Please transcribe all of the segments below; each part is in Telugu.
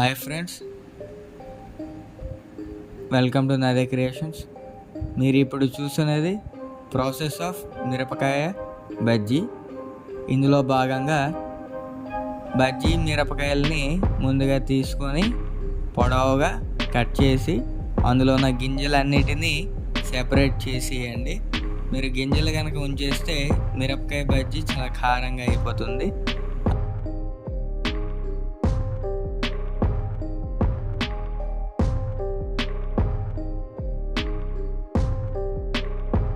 Hi friends welcome to Nade creations మీరు ఇప్పుడు చూస్తున్నది ప్రాసెస్ ఆఫ్ మిరపకాయ బజ్జీ ఇందులో భాగంగా బజ్జీ మిరపకాయలని ముందుగా తీసుకొని పొడవుగా కట్ చేసి అందులో ఉన్న గింజలన్నిటినీ సెపరేట్ చేసేయండి. మీరు గింజలు కనుక ఉంచేస్తే మిరపకాయ బజ్జీ చాలా కారంగా అయిపోతుంది.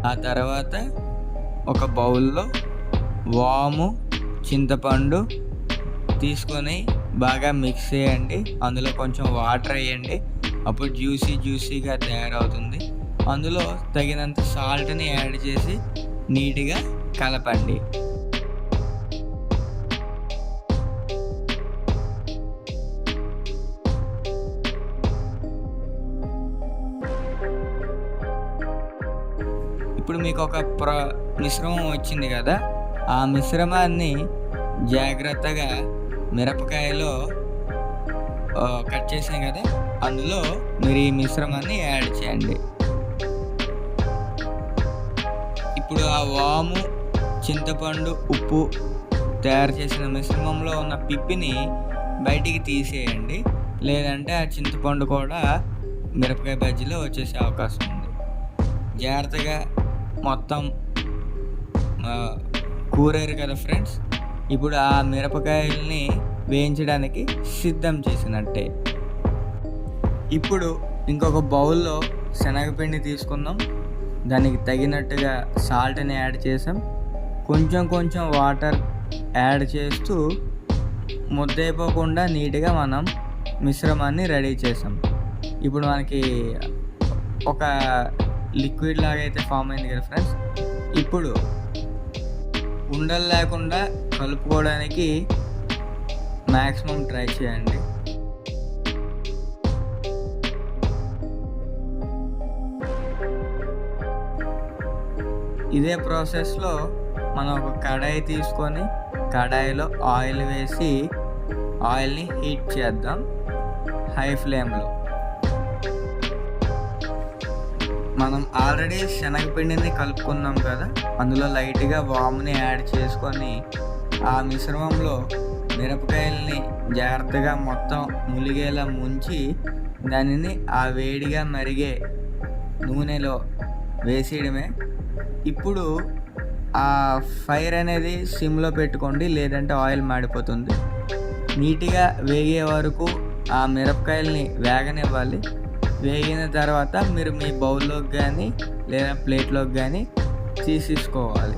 ఆ తర్వాత ఒక బౌల్లో వాము చింతపండు తీసుకొని బాగా మిక్స్ చేయండి. అందులో కొంచెం వాటర్ వేయండి. అప్పుడు జ్యూసీ జ్యూసీగా తయారవుతుంది. అందులో తగినంత సాల్ట్ని యాడ్ చేసి నీట్గా కలపండి. ఇప్పుడు మీకు ఒక ప్ర మిశ్రమం వచ్చింది కదా. ఆ మిశ్రమాన్ని జాగ్రత్తగా మిరపకాయలో కట్ చేసాం కదా. అందులో మీరు ఈ మిశ్రమాన్ని యాడ్ చేయండి. ఇప్పుడు ఆ వాము చింతపండు ఉప్పు తయారు చేసిన మిశ్రమంలో ఉన్న పిప్పిని బయటికి తీసేయండి. లేదంటే ఆ చింతపండు కూడా మిరపకాయ బజ్జీలో వచ్చేసే అవకాశం ఉంది. జాగ్రత్తగా మొత్తం కూరారు కదా ఫ్రెండ్స్ ఇప్పుడు ఆ మిరపకాయల్ని వేయించడానికి సిద్ధం చేసినట్టే. ఇప్పుడు ఇంకొక బౌల్లో శనగపిండి తీసుకుందాం. దానికి తగినట్టుగా సాల్ట్ని యాడ్ చేసాం. కొంచెం కొంచెం వాటర్ యాడ్ చేస్తూ ముద్దైపోకుండా నీట్గా మనం మిశ్రమాన్ని రెడీ చేసాం. ఇప్పుడు మనకి ఒక లిక్విడ్ లాగా అయితే ఫామ్ అయింది కదా ఫ్రెండ్స్? ఇప్పుడు ఉండలు లేకుండా కలుపుకోవడానికి మ్యాక్సిమం ట్రై చేయండి. ఇదే ప్రాసెస్లో మనం ఒక కడాయి తీసుకొని కడాయిలో ఆయిల్ వేసి ఆయిల్ని హీట్ చేద్దాం హై ఫ్లేమ్లో. మనం ఆల్రెడీ శనగపిండిని కలుపుకున్నాం కదా అందులో లైట్గా వాముని యాడ్ చేసుకొని ఆ మిశ్రమంలో మిరపకాయల్ని జాగ్రత్తగా మొత్తం ములిగేలా ముంచి దానిని ఆ వేడిగా మరిగే నూనెలో వేసేయడమే. ఇప్పుడు ఆ ఫైర్ అనేది సిమ్లో పెట్టుకోండి లేదంటే ఆయిల్ మాడిపోతుంది. నీట్గా వేగే వరకు ఆ మిరపకాయల్ని వేగనివ్వాలి. వేగిన తర్వాత మీరు మీ బౌల్లోకి కానీ లేదా ప్లేట్లోకి కానీ తీసేసుకోవాలి.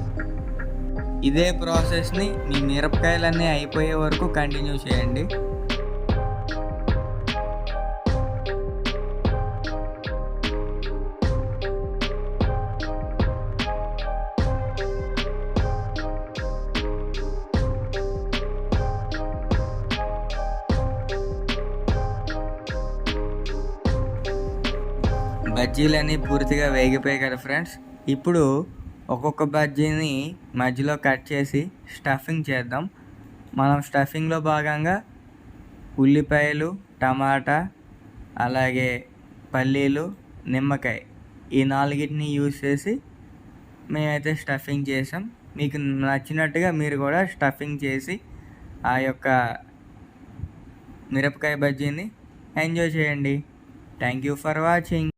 ఇదే ప్రాసెస్ని మీ మిరపకాయలన్నీ అయిపోయే వరకు కంటిన్యూ చేయండి. బజ్జీలన్నీ పూర్తిగా వేగిపోయాయి కదా ఫ్రెండ్స్. ఇప్పుడు ఒక్కొక్క బజ్జీని మధ్యలో కట్ చేసి స్టఫింగ్ చేద్దాం. మనం స్టఫింగ్లో భాగంగా ఉల్లిపాయలు టమాటా అలాగే పల్లీలు నిమ్మకాయ ఈ నాలుగిటిని యూజ్ చేసి మేమైతే స్టఫింగ్ చేసాం. మీకు నచ్చినట్టుగా మీరు కూడా స్టఫింగ్ చేసి ఆ యొక్క మిరపకాయ బజ్జీని ఎంజాయ్ చేయండి. Thank you for watching.